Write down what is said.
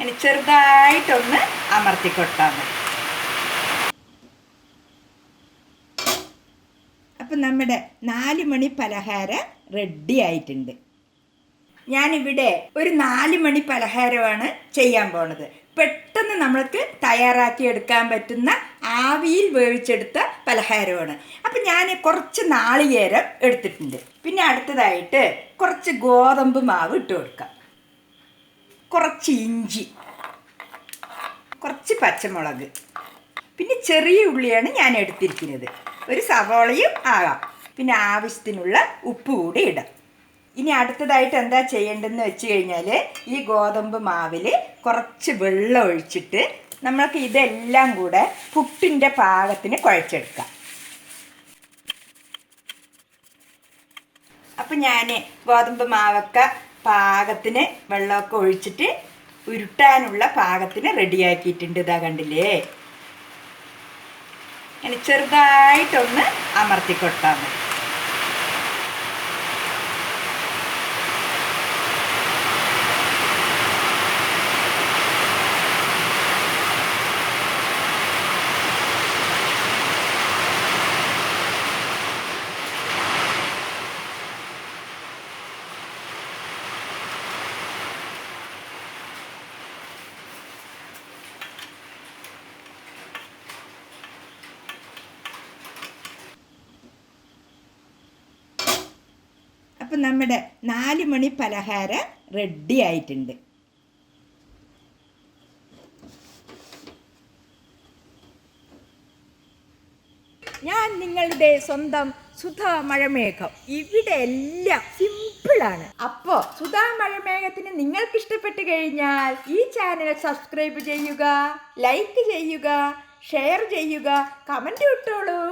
ഇനി ചെറുതായിട്ടൊന്ന് അമർത്തി കൊടുത്താൽ മതി. അപ്പം നമ്മുടെ നാല് മണി പലഹാരം റെഡി ആയിട്ടുണ്ട്. ഞാനിവിടെ ഒരു നാല് മണി പലഹാരമാണ് ചെയ്യാൻ പോണത്. പെട്ടെന്ന് നമ്മൾക്ക് തയ്യാറാക്കി എടുക്കാൻ പറ്റുന്ന ആവിയിൽ വേവിച്ചെടുത്ത പലഹാരമാണ്. അപ്പം ഞാൻ കുറച്ച് നാളികേരം എടുത്തിട്ടുണ്ട്. പിന്നെ അടുത്തതായിട്ട് കുറച്ച് ഗോതമ്പ് മാവ് ഇട്ട് കൊടുക്കാം. കുറച്ച് ഇഞ്ചി. കുറച്ച് പച്ചമുളക്. പിന്നെ ചെറിയ ഉള്ളിയാണ് ഞാൻ എടുത്തിരിക്കുന്നത്. ഒരു സവോളയും ആകാം. പിന്നെ ആവശ്യത്തിനുള്ള ഉപ്പ് കൂടി ഇടാം. ഇനി അടുത്തതായിട്ട് എന്താ ചെയ്യേണ്ടതെന്ന് വെച്ച് കഴിഞ്ഞാൽ ഈ ഗോതമ്പ് മാവിൽ കുറച്ച് വെള്ളം ഒഴിച്ചിട്ട് നമ്മൾക്ക് ഇതെല്ലാം കൂടെ പുട്ടിന്റെ പാകത്തിന് കുഴച്ചെടുക്കാം. അപ്പം ഞാൻ ഗോതമ്പ് മാവൊക്കെ പാകത്തിന് വെള്ളമൊക്കെ ഒഴിച്ചിട്ട് ഉരുട്ടാനുള്ള പാകത്തിന് റെഡിയാക്കിയിട്ടുണ്ട്. ഇതാ കണ്ടില്ലേ? ഇനി ചെറുതായിട്ടൊന്ന് അമർത്തി മതി. അപ്പം നമ്മുടെ നാല് മണി പലഹാരം റെഡി ആയിട്ടുണ്ട്. ഞാൻ നിങ്ങളുടെ സ്വന്തം സുധാ മഴമേഘം ഇവിടെ എല്ലാം സിമ്പിളാണ് അപ്പോ സുധാ മഴമേഘത്തിന് നിങ്ങൾക്ക് ഇഷ്ടപ്പെട്ട് കഴിഞ്ഞാൽ ഈ ചാനൽ സബ്സ്ക്രൈബ് ചെയ്യുക ലൈക്ക് ചെയ്യുക ഷെയർ ചെയ്യുക കമന്റ് ഇട്ടോളൂ.